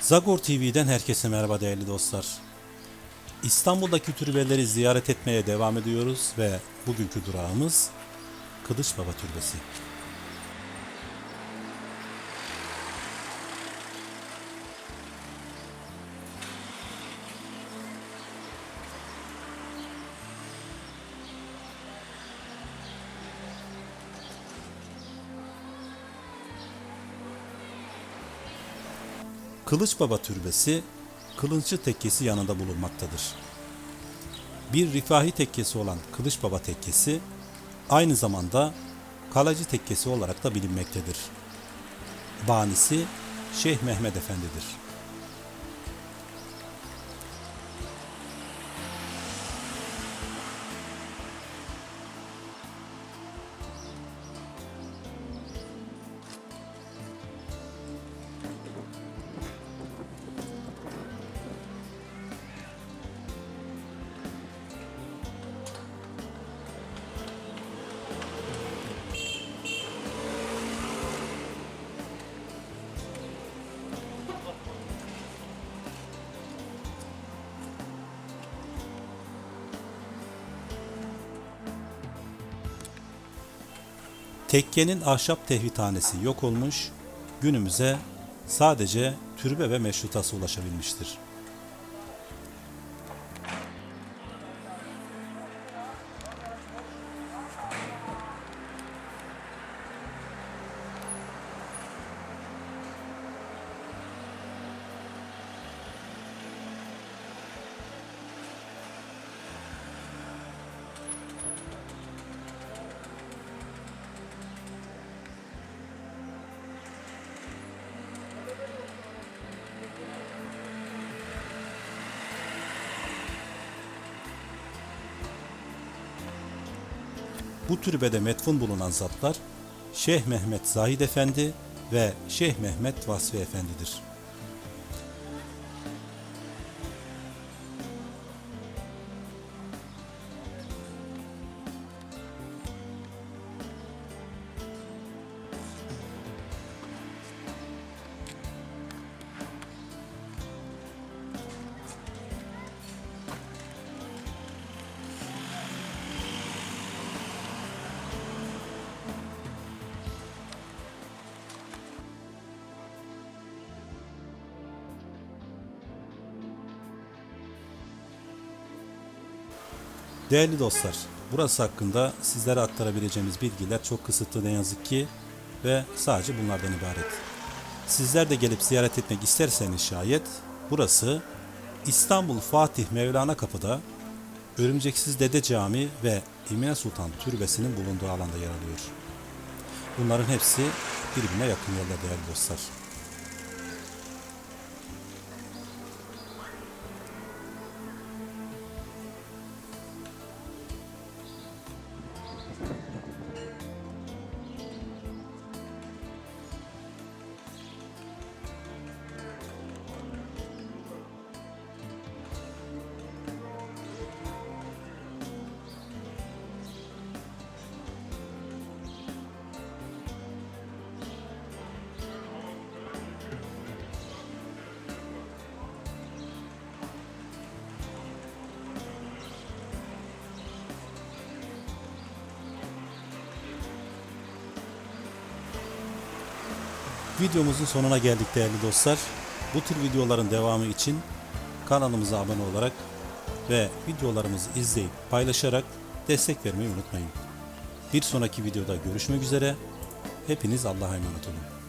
Zagor TV'den herkese merhaba değerli dostlar. İstanbul'daki türbeleri ziyaret etmeye devam ediyoruz ve bugünkü durağımız Kılıç Baba Türbesi. Kılıç Baba Türbesi Kılınçlı Tekkesi yanında bulunmaktadır. Bir rifahi tekkesi olan Kılıç Baba Tekkesi aynı zamanda Kalacı Tekkesi olarak da bilinmektedir. Banisi Şeyh Mehmet Efendi'dir. Tekkenin ahşap tehvithanesi yok olmuş, günümüze sadece türbe ve meşrutası ulaşabilmiştir. Bu türbede metfun bulunan zatlar Şeyh Mehmet Zahid Efendi ve Şeyh Mehmet Vasfi Efendidir. Değerli dostlar, burası hakkında sizlere aktarabileceğimiz bilgiler çok kısıtlı ne yazık ki ve sadece bunlardan ibaret. Sizler de gelip ziyaret etmek isterseniz şayet burası İstanbul Fatih Mevlana Kapı'da Örümceksiz Dede Camii ve Emine Sultan Türbesi'nin bulunduğu alanda yer alıyor. Bunların hepsi birbirine yakın yerler değerli dostlar. Videomuzun sonuna geldik değerli dostlar. Bu tür videoların devamı için kanalımıza abone olarak ve videolarımızı izleyip paylaşarak destek vermeyi unutmayın. Bir sonraki videoda görüşmek üzere. Hepiniz Allah'a emanet olun.